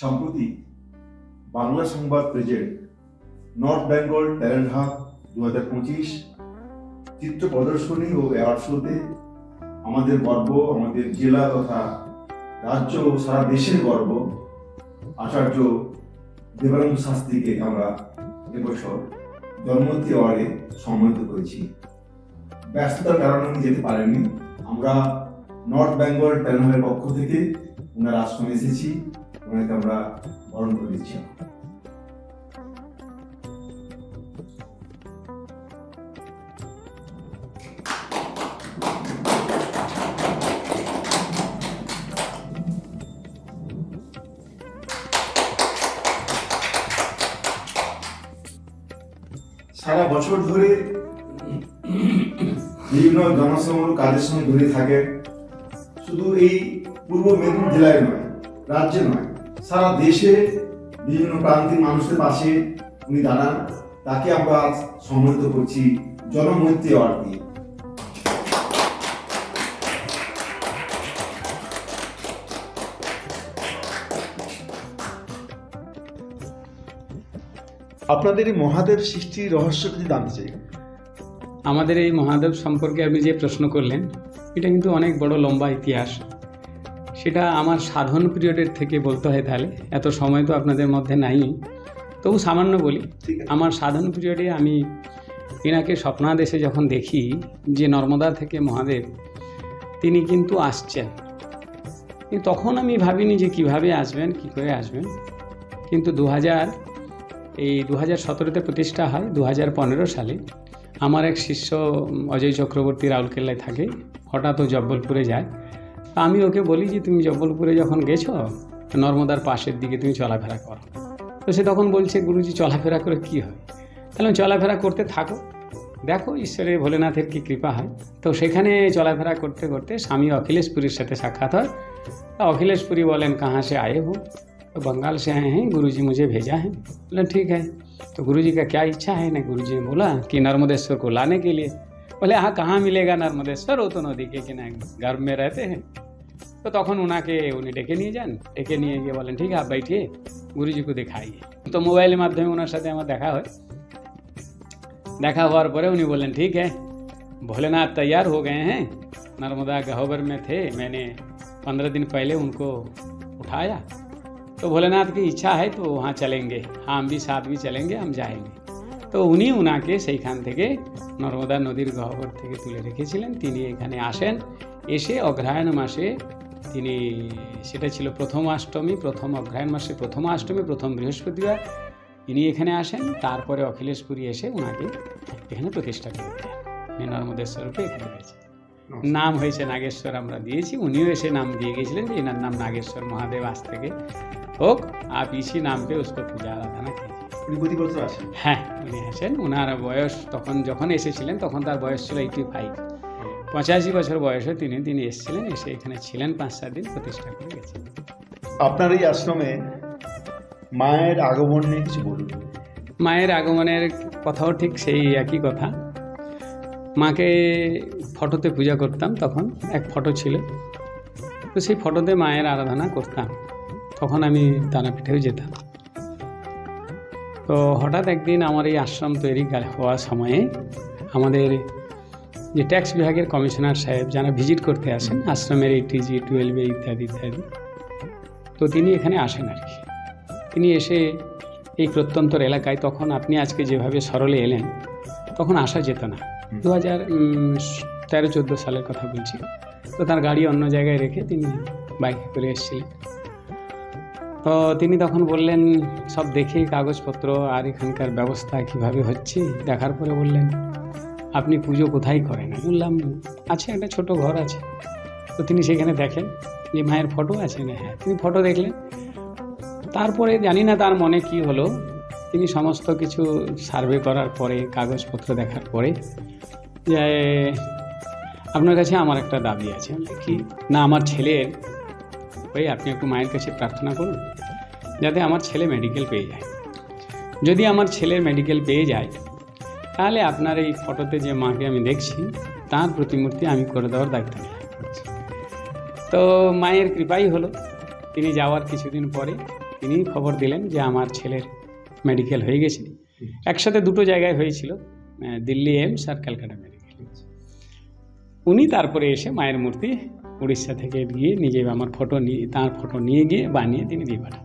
সম্প্রতি বাংলা সংবাদ present North Bengal talent hub দু হাজার পঁচিশ চিত্র প্রদর্শনী ও অ্যাওয়ার্ড শোতে আমাদের গর্ব, আমাদের জেলা তথা রাজ্য ও সারা দেশের গর্ব। আচার্য দেবানন্দ শাস্ত্রীকে আমরা এবছর জন্মতি অ্যাওয়ার্ডে সম্মানিত করেছি। ব্যস্ততার কারণে উনি যেতে পারেননি। আমরা নর্থ বেঙ্গল ট্যালেন্টের পক্ষ থেকে ওনার আশ্রমে এসেছি। ওনাকে আমরা বরণ করে দিচ্ছি। সারা বছর ধরে বিভিন্ন জনসমামূলক কাজের সঙ্গে জড়িয়ে থাকে। শুধু এই পূর্ব মেদিনীপুর জেলায় নয়, রাজ্যে নয় সারা দেশে বিভিন্ন প্রান্তিক মানুষের পাশে উনি দাঁড়ান। তাকে আমরা সম্মানিত করছি জনমৈত্রী অ্যাওয়ার্ড আপনাদের এই মহাদেব সৃষ্টির রহস্য কিছু জানতে চাই। আমাদের এই মহাদেব সম্পর্কে আপনি যে প্রশ্ন করলেন, এটা কিন্তু অনেক বড় লম্বা ইতিহাস। সেটা আমার সাধন পিরিয়ডের থেকে বলতে হয় তাহলে। এত সময় তো আপনাদের মধ্যে নাই। তবু সামান্য বলি আমার সাধন পিরিয়ডে আমি এনাকে স্বপ্নাদেশে যখন দেখি যে নর্মদা থেকে মহাদেব তিনি কিন্তু আসছেন। তখন আমি ভাবিনি যে কীভাবে আসবেন কি করে আসবেন। কিন্তু দু হাজার এই দু হাজার সতেরোতে প্রতিষ্ঠা হয় দু হাজার পনেরো সালে। আমার এক শিষ্য অজয় চক্রবর্তী রাউরকেল্লায় থাকে। হঠাৎ ও জব্বলপুরে যায়। তা আমি ওকে বলি যে, তুমি জব্বলপুরে যখন গেছো, নর্মদার পাশের দিকে তুমি চলাফেরা করো। তো সে তখন বলছে, গুরুজি, চলাফেরা করে কি হয়? তাহলে চলাফেরা করতে থাকো। দেখো, ঈশ্বরের ভোলেনাথের কী কৃপা হয়। তো সেখানে চলাফেরা করতে করতে স্বামী অখিলেশপুরীর সাথে সাক্ষাৎ হয়। তা অখিলেশপুরী বলেন, কাহা সে আয়ে হো? তো বঙ্গাল, সে হ্যাঁ হ্যাঁ গুরুজি মুঝে ভেজা হ্যাঁ। বললেন, ঠিক হ্যাঁ। তো গুরুজি কা ক্যা ইচ্ছা হ্যাঁ? না গুরুজি বলা, কি নর্মদেশ্বর কো লানে কে লিয়ে? বলে হ্যাঁ কাহা মিলেগা নর্মদেশ্বর? ও তো নদীকে কিনা গর্ভ মে রহতে হ্যাঁ। তো তখন ওনাকে উনি ডেকে নিয়ে যান ডেকে নিয়ে গিয়ে বলেন ঠিক আছে बैठिए গুরুজিকে দেখাইয়ে তো মোবাইলের মাধ্যমে ওনার সাথে আমার দেখা হয় দেখা হওয়ার পরে উনি বললেন ठीक है भोलेनाथ तैयार हो गए हैं नर्मदा गहोबर में थे मैंने पंद्रह दिन पहले उनको उठाया तो भोलेनाथ की इच्छा है तो वहाँ चलेंगे हाँ हम भी साथ भी चलेंगे हम जाएंगे তো উনি ওনাকে সেইখান থেকে নর্মদা নদীর গহ্বর থেকে তুলে রেখেছিলেন তিনি এখানে আসেন এসে অগ্রহায়ণ মাসে তিনি সেটা ছিল প্রথম অষ্টমী প্রথম অগ্রায়ণ মাসে প্রথম অষ্টমী প্রথম বৃহস্পতিবার। তিনি এখানে আসেন তারপরে অখিলেশপুরী এসে ওনাকে এখানে প্রতিষ্ঠা করে দেন উনি নর্মদেশ্বরূপে এখানে রয়েছে নাম হয়েছে নাগেশ্বর আমরা দিয়েছি। উনিও এসে নাম দিয়ে গেছিলেন যে এনার নাম নাগেশ্বর মহাদেব আজ থেকে হোক আর পিসি নাম পেয়ে উসকো পূজা আরাধনা হ্যাঁ উনি আসেন। ওনার বয়স তখন যখন এসেছিলেন তখন তার বয়স ছিল এইটি ফাইভ পঁচাশি বছর বয়সে তিনি তিনি এসেছিলেন এসে এখানে ছিলেন পাঁচ সাত দিন প্রতিষ্ঠা করে গেছেন। আপনার এই আশ্রমে মায়ের আগমন নিয়ে কিছু বলুন মায়ের আগমনের কথাও ঠিক সেই একই কথা। মাকে ফটোতে পূজা করতাম তখন এক ফটো ছিল। তো সেই ফটোতে মায়ের আরাধনা করতাম। তখন আমি তারাপীঠেও যেতাম। তো হঠাৎ একদিন আমার এই আশ্রম তৈরি হওয়ার সময়ে আমাদের যে ট্যাক্স বিভাগের কমিশনার সাহেব যারা ভিজিট করতে আসেন আশ্রমের এই টিজি টুয়েলভে ইত্যাদি ইত্যাদি তো তিনি এখানে আসেন আর কি। তিনি এসে এই প্রত্যন্তর এলাকায় তখন আপনি আজকে যেভাবে সরলে এলেন তখন আসা যেত না। দু হাজার তেরো চোদ্দ সালের কথা বলছি। তো তার গাড়ি অন্য জায়গায় রেখে তিনি বাইকে করে এসেছিলেন। তো তিনি তখন বললেন সব দেখে কাগজপত্র আর এখানকার ব্যবস্থা কীভাবে হচ্ছে? দেখার পরে বললেন আপনি পুজো কোথায় করেন? বললাম, আছে একটা ছোট ঘর আছে। তো তিনি সেখানে দেখেন যে মায়ের ফটো আছে না হ্যাঁ। তিনি ফটো দেখলেন। তারপরে জানি না তার মনে কি হলো, তিনি সমস্ত কিছু সার্ভে করার পরে, কাগজপত্র দেখার পরে, যে, আপনার কাছে আমার একটা দাবি আছে। কি? না, আমার ছেলের। ওই, আপনি একটু মায়ের কাছে প্রার্থনা করুন, যাতে আমার ছেলে মেডিকেল পেয়ে যায়। যদি আমার ছেলে মেডিকেল পেয়ে যায় তাহলে আপনার এই ফটোতে যে মাকে আমি দেখছি, তার প্রতিমূর্তি আমি করে দেওয়ার দায়িত্ব নিলাম। তো মায়ের কৃপাই হলো, তিনি যাওয়ার কিছুদিন পরে তিনি খবর দিলেন যে আমার ছেলের মেডিকেল হয়ে গেছে। একসাথে দুটো জায়গায় হয়েছিল দিল্লি এইমস আর ক্যালকাটা মেডিকেল উনি তারপরে এসে মায়ের মূর্তি উড়িষ্যা থেকে গিয়ে নিজে আমার ফটো নিয়ে তাঁর ফটো নিয়ে গিয়ে বানিয়ে তিনি দিয়ে পাঠান।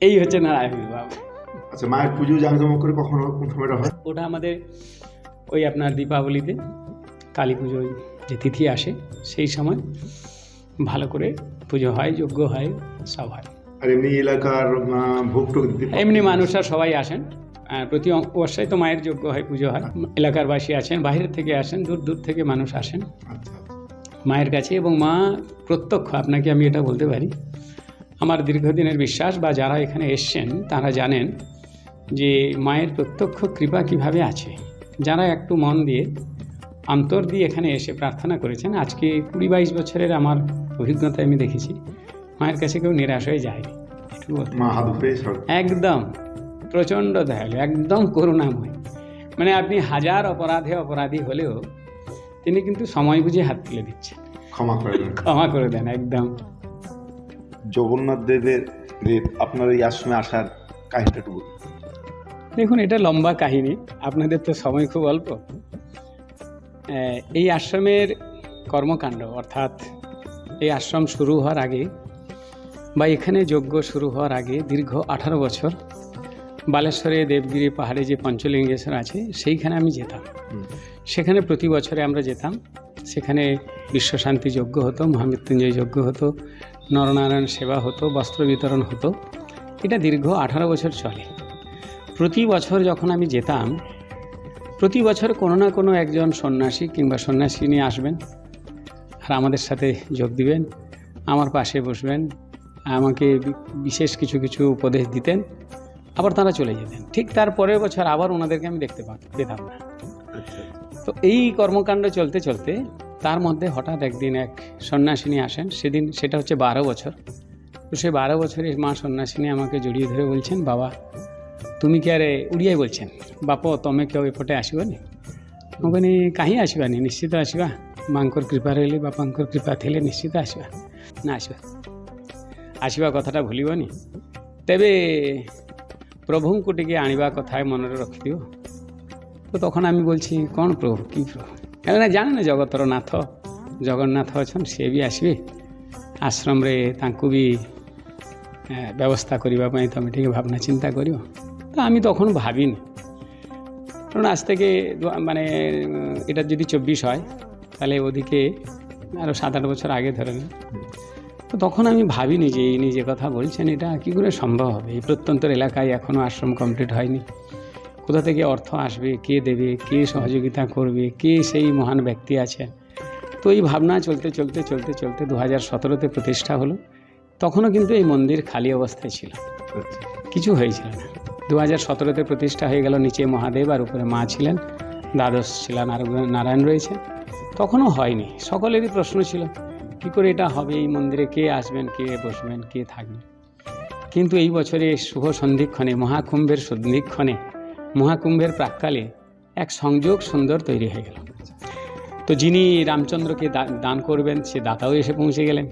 এই হচ্ছে নারায়ণ বাবু। আচ্ছা মায়ের পুজো জাঁকজমক করে কখনো কোন সময়টা হয়? ওটা আমাদের ওই আপনার দীপাবলিতে কালী পুজো যে তিথি আসে সেই সময় ভালো করে পুজো হয় যজ্ঞ হয় সব হয়। আর এমনি এলাকার ভোগ এমনি মানুষরা সবাই আসেন। প্রতি অবশ্যই তো মায়ের যজ্ঞ হয় পুজো হয়। এলাকার বাসী আছেন বাইরের থেকে আসেন দূর দূর থেকে মানুষ আসেন। আচ্ছা। মায়ের কাছে এবং মা প্রত্যক্ষ আপনাকে আমি এটা বলতে পারি আমার দীর্ঘদিনের বিশ্বাস বা যারা এখানে এসছেন তারা জানেন যে মায়ের প্রত্যক্ষ কৃপা কীভাবে আছে। যারা একটু মন দিয়ে অন্তর দিয়ে এখানে এসে প্রার্থনা করেছেন আজকে কুড়ি বাইশ বছরের আমার অভিজ্ঞতায় আমি দেখেছি মায়ের কাছে কেউ নিরাশ হয়ে যায়নি একদম প্রচণ্ড দয়ালু একদম করুণাময়। মানে আপনি হাজার অপরাধে অপরাধী হলেও তিনি কিন্তু সময় বুঝে হাত তুলে দিচ্ছেন। ক্ষমা করে দেন। ক্ষমা করে দেন একদম। জগন্নাথ দেবের দেব আপনার এই আশ্রমে আসার কাহিনীটা বলুন। দেখুন এটা লম্বা কাহিনী। আপনাদের তো সময় খুব অল্প। এই আশ্রমের কর্মকাণ্ড অর্থাৎ এই আশ্রম শুরু হওয়ার আগে বা এখানে যজ্ঞ শুরু হওয়ার আগে দীর্ঘ আঠারো বছর বালেশ্বরে দেবগিরি পাহাড়ে যে পঞ্চলিঙ্গেশ্বর আছে সেইখানে আমি যেতাম। সেখানে প্রতি বছরে আমরা যেতাম। সেখানে বিশ্বশান্তি যজ্ঞ হতো মহামৃত্যুঞ্জয় যজ্ঞ হতো নরনারায়ণ সেবা হতো বস্ত্র বিতরণ হতো। এটা দীর্ঘ আঠারো বছর চলে। প্রতি বছর যখন আমি যেতাম প্রতি বছর কোনো না কোনো একজন সন্ন্যাসী কিংবা সন্ন্যাসী নিয়ে আসবেন আর আমাদের সাথে যোগ দিবেন আমার পাশে বসবেন আমাকে বিশেষ কিছু কিছু উপদেশ দিতেন আবার তারা চলে যেতেন। ঠিক তার পরের বছর আবার ওনাদেরকে আমি দেখতে পেতাম না। আচ্ছা। তো এই কর্মকাণ্ড চলতে চলতে তার মধ্যে হঠাৎ একদিন এক সন্ন্যাসিনী আসেন সেদিন সেটা হচ্ছে বারো বছর তো সে বারো বছরের মা সন্ন্যাসিনী আমাকে জড়িয়ে ধরে বলছেন বাবা তুমি কি আরে উড়িয়াই বলছেন বাপ ତମେ কেউ এপটে আসবনি ମୁଁ କହିନି କାହିଁ ଆସିବାନି ନିଶ୍ଚିତ ଆସିବା ମାଙ୍କର କୃପା ରହିଲେ ବାପାଙ୍କର କୃପା ଥିଲେ ନିଶ୍ଚିତ ଆସିବା ନା ଆସିବା ଆସିବା କଥାଟା ଭୁଲିବନି ତେବେ ପ୍ରଭୁଙ୍କୁ ଟିକେ ଆଣିବା କଥା ମନରେ ରଖିଦିଅ তো তখন আমি বলছি କ'ଣ প্রভু কি প্রভু କାହିଁକି ନା ଜାଣିନେ ଜଗତର ନାଥ ଜଗନ୍ନାଥ ଅଛନ୍ ସିଏ ବି ଆସିବେ ଆଶ୍ରମରେ ତାଙ୍କୁ ବି এ, ব্যবস্থা করিবা ପାଇଁ ତମେ ଟିକେ ভাবনা চিন্তা করিও তো আমি তখন ভাবিনি কারণ আজ থেকে দু- মানে উম, এটা যদি চব্বিশ হয় তাহলে ওদিকে আরও সাত আট বছর আগে ধরে নিন তো তখন আমি ভাবিনি যে ইনি যে কথা বলছেন এটা কী করে সম্ভব হবে এই প্রত্যন্তর এলাকায় এখনও আশ্রম কমপ্লিট হয়নি কোথা থেকে অর্থ আসবে, কে দেবে, কে সহযোগিতা করবে, কে সেই মহান ব্যক্তি আছেন তো এই ভাবনা চলতে চলতে চলতে চলতে দু হাজার সতেরোতে প্রতিষ্ঠা হলো। তখনও কিন্তু এই মন্দির খালি অবস্থায় ছিল। কিছু হয়েছিল না। দু হাজার সতেরোতে প্রতিষ্ঠা হয়ে গেল নিচে মহাদেব আর উপরে মা ছিলেন। দ্বাদশ ছিলেন আর নারায়ণ রয়েছে। তখনও হয়নি। সকলেরই প্রশ্ন ছিল, কী করে এটা হবে? এই মন্দিরে কে আসবেন, কে বসবেন, কে থাকবেন? কিন্তু এই বছরে শুভ সন্ধিক্ষণে, মহাকুম্ভের সন্ধিক্ষণে মহাকুম্ভের প্রাককালে এক সংযোগ সুন্দর তৈরি হয়ে গেল। তো যিনি রামচন্দ্রকে দান করবেন, সে দাতাও এসে পৌঁছে গেলেন।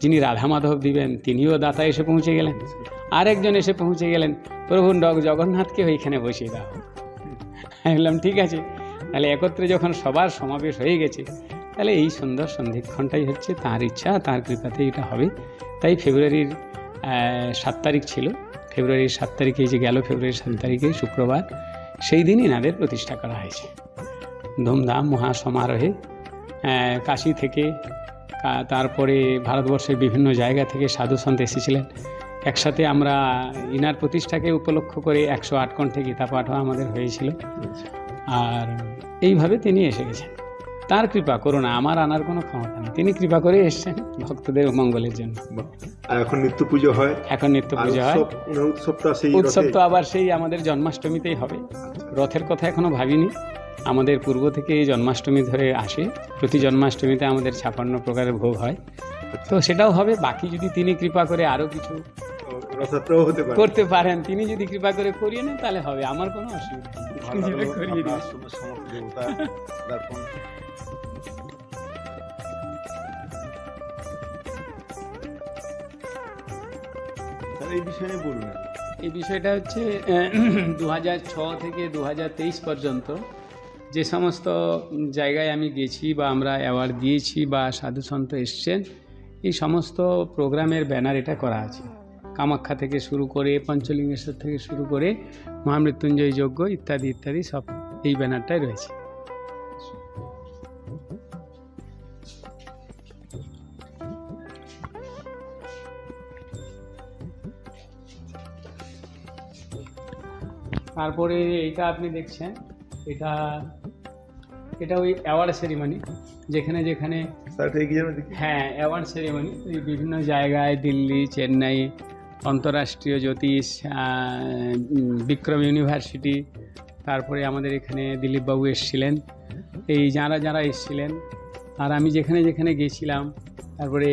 যিনি রাধা মাধব দিবেন, তিনিও দাতা এসে পৌঁছে গেলেন। আরেকজন এসে পৌঁছে গেলেন, প্রভু জগন্নাথকে ওইখানে বসিয়ে দাও। আমি বললাম, ঠিক আছে। তাহলে একত্রে যখন সবার সমাবেশ হয়ে গেছে, তাহলে এই সুন্দর সন্ধিক্ষণটাই হচ্ছে তার ইচ্ছা, তার কৃপাতে এটা হবে। তাই ফেব্রুয়ারির সাত তারিখ ছিল। ফেব্রুয়ারির সাত তারিখে যে গেল ফেব্রুয়ারির সাত তারিখে শুক্রবার সেই দিনই এনাদের প্রতিষ্ঠা করা হয়েছে। ধুমধাম মহাসমারোহে কাশি থেকে তারপরে ভারতবর্ষের বিভিন্ন জায়গা থেকে সাধু সন্ত এসেছিলেন। একসাথে আমরা ইনার প্রতিষ্ঠাকে উপলক্ষ করে একশো আট কণ্ঠে গীতা পাঠও আমাদের হয়েছিল। আচ্ছা। আর এইভাবে তিনি এসে গেছেন। তার কৃপা করুন আমার আনার কোনো ক্ষমতা নেই। তিনি কৃপা করে এসেছেন ভক্তদের মঙ্গলের জন্য। এখন নিত্য পুজো হয়। এখন নিত্য পুজো হয়। উৎসব মানে উৎসব? তো আবার সেই আমাদের জন্মাষ্টমীতেই হবে। রথের কথা এখনও ভাবিনি। আমাদের পূর্ব থেকে জন্মাষ্টমী ধরে আসে। প্রতি জন্মাষ্টমীতে আমাদের ছাপান্ন প্রকারের ভোগ হয়। তো সেটাও হবে। বাকি যদি তিনি কৃপা করে আরও কিছু করতে পারেন তিনি যদি কৃপা করে করিয়ে নেন তাহলে হবে। আমার কোনো অসুবিধা করিয়ে এই বিষয়ে বলুন এই বিষয়টা হচ্ছে দু থেকে দু হাজার তেইশ পর্যন্ত যে সমস্ত জায়গায় আমি গেছি বা আমরা অ্যাওয়ার্ড দিয়েছি বা সাধু সন্ত এসছেন এই সমস্ত প্রোগ্রামের ব্যানার এটা করা আছে। কামাখ্যা থেকে শুরু করে পঞ্চলিঙ্গেশ্বর থেকে শুরু করে মহামৃত্যুঞ্জয় যজ্ঞ ইত্যাদি ইত্যাদি সব এই ব্যানারটাই রয়েছে। তারপরে এইটা আপনি দেখছেন এটা এটা ওই অ্যাওয়ার্ড সেরিমনি যেখানে যেখানে হ্যাঁ অ্যাওয়ার্ড সেরিমনি বিভিন্ন জায়গায় দিল্লি চেন্নাই অন্তর্রাষ্ট্রীয় জ্যোতিষ বিক্রম ইউনিভার্সিটি তারপরে আমাদের এখানে দিলীপবাবু এসেছিলেন। এই যারা যারা এসেছিলেন আর আমি যেখানে যেখানে গেছিলাম তারপরে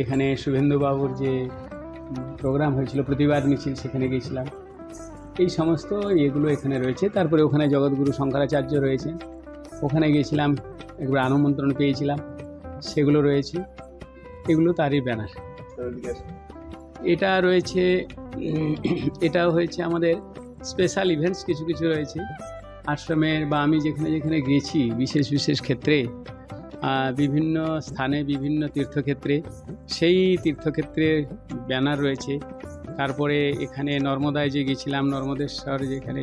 এখানে শুভেন্দুবাবুর যে প্রোগ্রাম হয়েছিল প্রতিবাদ মিছিল সেখানে গেছিলাম। এই সমস্ত এগুলো এখানে রয়েছে। তারপরে ওখানে জগৎগুরু শঙ্করাচার্য রয়েছে। ওখানে গিয়েছিলাম, একবার আমন্ত্রণ পেয়েছিলাম। সেগুলো রয়েছে। এগুলো তারই ব্যানার। এটা রয়েছে এটাও হয়েছে আমাদের স্পেশাল ইভেন্টস কিছু কিছু রয়েছে। আশ্রমের বা আমি যেখানে যেখানে গেছি, বিশেষ বিশেষ ক্ষেত্রে বিভিন্ন স্থানে বিভিন্ন তীর্থক্ষেত্রে, সেই তীর্থক্ষেত্রে ব্যানার রয়েছে। তারপরে এখানে নর্মদায় যে গেছিলাম নর্মদেশ্বর যেখানে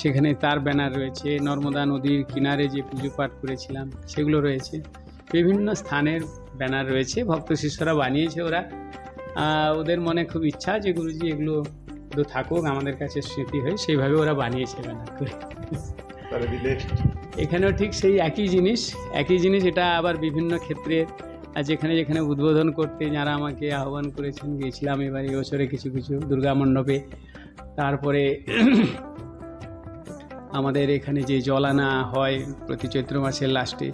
সেখানে তার ব্যানার রয়েছে নর্মদা নদীর কিনারে যে পুজো পাঠ করেছিলাম সেগুলো রয়েছে। বিভিন্ন স্থানের ব্যানার রয়েছে ভক্ত শিষ্যরা বানিয়েছে ওরা। ওদের মনে খুব ইচ্ছা যে গুরুজি এগুলো তো থাকুক আমাদের কাছে স্মৃতি হয়ে সেইভাবে ওরা বানিয়েছে ব্যানার করে। এখানেও ঠিক সেই একই জিনিস একই জিনিস এটা আবার বিভিন্ন ক্ষেত্রে যেখানে যেখানে উদ্বোধন করতে যারা আমাকে আহ্বান করেছেন গিয়েছিলাম এবার বছরে কিছু কিছু দুর্গা মণ্ডপে। তারপরে আমাদের এখানে যে জল আনা হয় প্রতি চৈত্র মাসের লাস্টে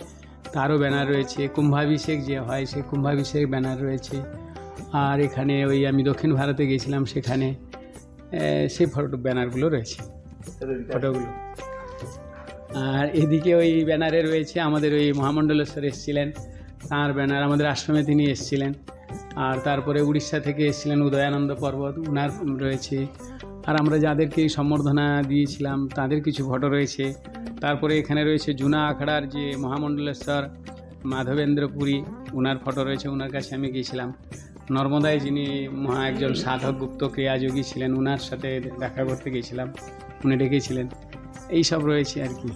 তারও ব্যানার রয়েছে। কুম্ভাভিষেক যে হয়, সে কুম্ভাভিষেক ব্যানার রয়েছে। আর এখানে ওই আমি দক্ষিণ ভারতে গেছিলাম, সেখানে সেই ফটো ব্যানারগুলো রয়েছে। ফটোগুলো আর এদিকে ওই ব্যানারে রয়েছে, আমাদের ওই মহামণ্ডলেশ্বর এসেছিলেন। তাঁর ব্যানার আমাদের আশ্রমে তিনি এসেছিলেন। আর তারপরে উড়িষ্যা থেকে এসেছিলেন উদয়ানন্দ পর্বত, উনার রয়েছে। আর আমরা যাদেরকে সম্বর্ধনা দিয়েছিলাম, তাদের কিছু ফটো রয়েছে। তারপরে এখানে রয়েছে জুনা আখড়ার যে মহামণ্ডলেশ্বর মাধবেন্দ্র পুরী ওনার ফটো রয়েছে ওনার কাছে আমি গিয়েছিলাম। নর্মদায় যিনি মহা একজন সাধক গুপ্ত ক্রিয়াযোগী ছিলেন ওনার সাথে দেখা করতে গিয়েছিলাম, উনি ডেকেছিলেন। এই সব রয়েছে আর কি।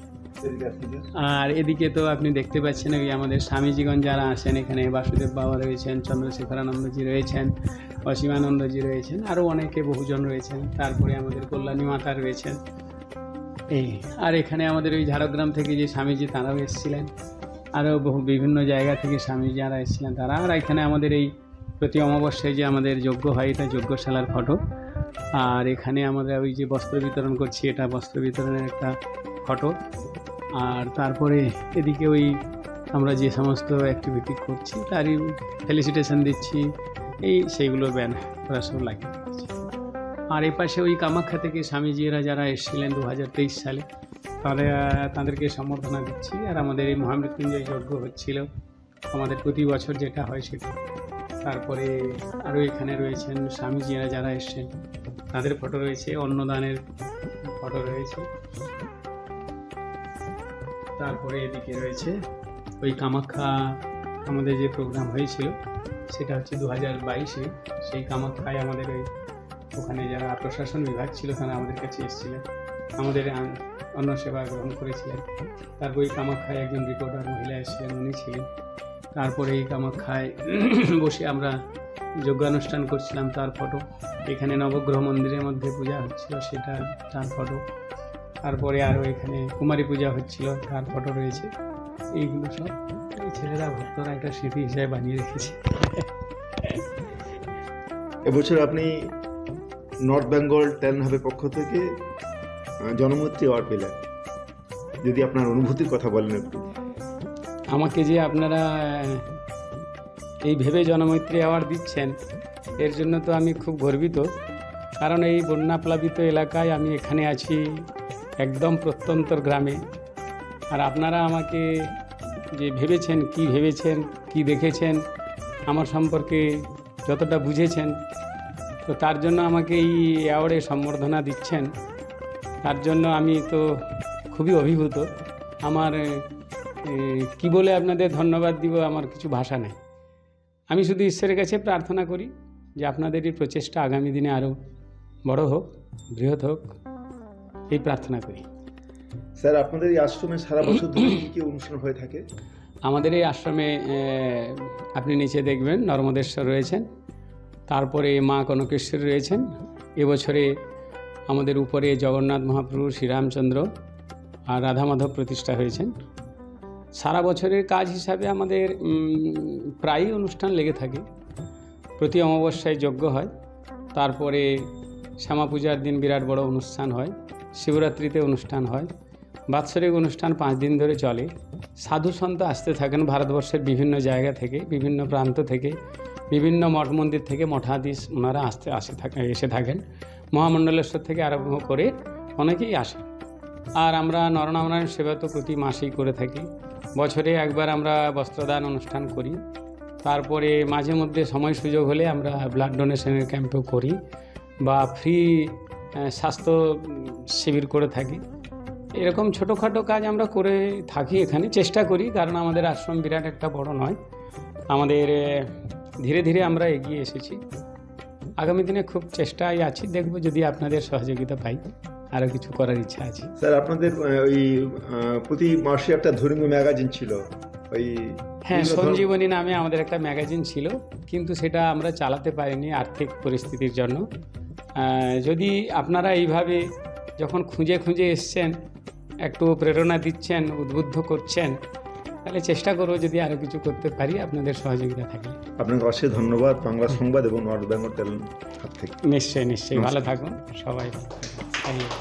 আর এদিকে তো আপনি দেখতে পাচ্ছেন ওই আমাদের স্বামীজিগণ যারা আসেন এখানে বাসুদেব বাবা রয়েছেন, চন্দ্রশেখরানন্দজি রয়েছেন, অসীমানন্দজি রয়েছেন আরও অনেকে বহুজন রয়েছেন, তারপরে আমাদের কল্যাণী মাতা রয়েছেন। এই, আর এখানে আমাদের ওই ঝাড়গ্রাম থেকে যে স্বামীজি, তারাও এসেছিলেন। আরও বহু বিভিন্ন জায়গা থেকে স্বামী যারা এসেছিলেন, তারা আর এখানে আমাদের এই প্রতি অমাবস্যায় যে আমাদের যোগ্য হয়, এটা যজ্ঞশালার ফটো। আর এখানে আমরা ওই যে বস্ত্র বিতরণ করছি, এটা বস্ত্র বিতরণের একটা ফটো। আর তারপরে এদিকে ওই আমরা যে সমস্ত অ্যাক্টিভিটি করছি, তারই ফেলিসিটেশন দিচ্ছি। এই সেইগুলোর ব্যান ওরা সব লাগিয়ে আর এই পাশে ওই কামাখ্যা থেকে স্বামীজিরা যারা এসেছিলেন দু হাজার তেইশ সালে, তারা, তাদেরকে সম্বর্ধনা দিচ্ছি। আর আমাদের এই মহামৃত্যুঞ্জয় যজ্ঞ হচ্ছিল। আমাদের প্রতি বছর যেটা হয় সেটা। তারপরে আরও এখানে রয়েছেন স্বামীজিরা যারা এসছেন, তাদের ফটো রয়েছে, অন্নদানের ফটো রয়েছে। তারপরে এদিকে রয়েছে ওই কামাখ্যা আমাদের যে প্রোগ্রাম হয়েছিল, সেটা হচ্ছে দু হাজার বাইশে। সেই কামাখ্যায় আমাদের ওই ওখানে যারা প্রশাসন বিভাগ ছিল, তারা আমাদের কাছে এসেছিলেন। আমাদের অন্য সেবা গ্রহণ করেছিলেন। তারপর ওই কামাখ্যায় একজন রিপোর্টার মহিলা এসেছিলেন, উনি ছিলেন। তারপরে এই কামাখ্যায় বসে আমরা যজ্ঞানুষ্ঠান করছিলাম, তার ফটো এখানে নবগ্রহ মন্দিরের মধ্যে পূজা হচ্ছিল সেটা তার ফটো তারপরে আরও এখানে কুমারী পূজা হচ্ছিল তার ফটো রয়েছে। এইগুলো সব এই ছেলেরা ভক্তরা একটা স্মৃতি হিসাবে বানিয়ে রেখেছে। এবছর আপনি নর্থ বেঙ্গল ট্যালেন্ট হাবের পক্ষ থেকে জনমৈত্রী অ্যাওয়ার্ড পেলেন। যদি আপনার অনুভূতির কথা বলেন একটু। আমাকে যে আপনারা এই ভেবে জনমৈত্রী অ্যাওয়ার্ড দিচ্ছেন এর জন্য তো আমি খুব গর্বিত। কারণ এই বন্যাপ্লাবিত এলাকায় আমি এখানে আছি একদম প্রত্যন্তর গ্রামে। আর আপনারা আমাকে যে ভেবেছেন, কি ভেবেছেন, কি দেখেছেন, আমার সম্পর্কে যতটা বুঝেছেন, তো তার জন্য আমাকে এই অ্যাওয়ার্ডে সম্বর্ধনা দিচ্ছেন। তার জন্য আমি তো খুবই অভিভূত। আমার কি বলে আপনাদের ধন্যবাদ দিব আমার কিছু ভাষা নেই। আমি শুধু ঈশ্বরের কাছে প্রার্থনা করি যে আপনাদের এই প্রচেষ্টা আগামী দিনে আরও বড় হোক, বৃহৎ হোক। এই প্রার্থনা করি। স্যার আপনাদের এই আশ্রমে সারা বছর ধরে কি কি অনুষ্ঠান হয়ে থাকে? আমাদের এই আশ্রমে আপনি নিচে দেখবেন নর্মদেশ্বর রয়েছেন তারপরে মা কনকেশ্বর রয়েছেন এবছরে আমাদের উপরে জগন্নাথ মহাপ্রভু শ্রীরামচন্দ্র আর রাধা মাধব প্রতিষ্ঠা হয়েছেন। সারা বছরের কাজ হিসাবে আমাদের প্রায়ই অনুষ্ঠান লেগে থাকে। প্রতি অমাবস্যায় যজ্ঞ হয় তারপরে শ্যামা পূজার দিন বিরাট বড় অনুষ্ঠান হয়, শিবরাত্রিতে অনুষ্ঠান হয়, বাৎসরিক অনুষ্ঠান পাঁচ দিন ধরে চলে। সাধু সন্ত আসতে থাকেন ভারতবর্ষের বিভিন্ন জায়গা থেকে, বিভিন্ন প্রান্ত থেকে, বিভিন্ন মঠ মন্দির থেকে মঠাধীশ ওনারা আসতে আসে থাকেন এসে থাকেন। মহামণ্ডলেশ্বর থেকে আরম্ভ করে অনেকেই আসেন। আর আমরা নরনারায়ণ সেবা তো প্রতি মাসেই করে থাকি। বছরে একবার আমরা বস্ত্রদান অনুষ্ঠান করি। তারপরে মাঝে মধ্যে সময় সুযোগ হলে আমরা ব্লাড ডোনেশনের ক্যাম্পও করি। বা ফ্রি স্বাস্থ্য শিবির করে থাকি। এরকম ছোটোখাটো কাজ আমরা করে থাকি এখানে চেষ্টা করি কারণ আমাদের আশ্রম বিরাট একটা বড় নয়। আমাদের ধীরে ধীরে আমরা এগিয়ে এসেছি। আগামী দিনে খুব চেষ্টায় আছি দেখব যদি আপনাদের সহযোগিতা পাই। আরও কিছু করার ইচ্ছা আছে। স্যার আপনাদের ওই প্রতি মাসে একটা ধর্মীয় ম্যাগাজিন ছিল। ওই হ্যাঁ সঞ্জীবনী নামে আমাদের একটা ম্যাগাজিন ছিল কিন্তু সেটা আমরা চালাতে পারিনি আর্থিক পরিস্থিতির জন্য। যদি আপনারা এইভাবে যখন খুঁজে খুঁজে এসছেন একটু প্রেরণা দিচ্ছেন উদ্বুদ্ধ করছেন তাহলে চেষ্টা করব যদি আরও কিছু করতে পারি আপনাদের সহযোগিতা থাকলে। আপনাকে অশেষ ধন্যবাদ বাংলা সংবাদ এবং নর্থ বেঙ্গল ট্যালেন্ট হাত থেকে। নিশ্চয়ই নিশ্চয়ই। ভালো থাকুন সবাই। ভালো।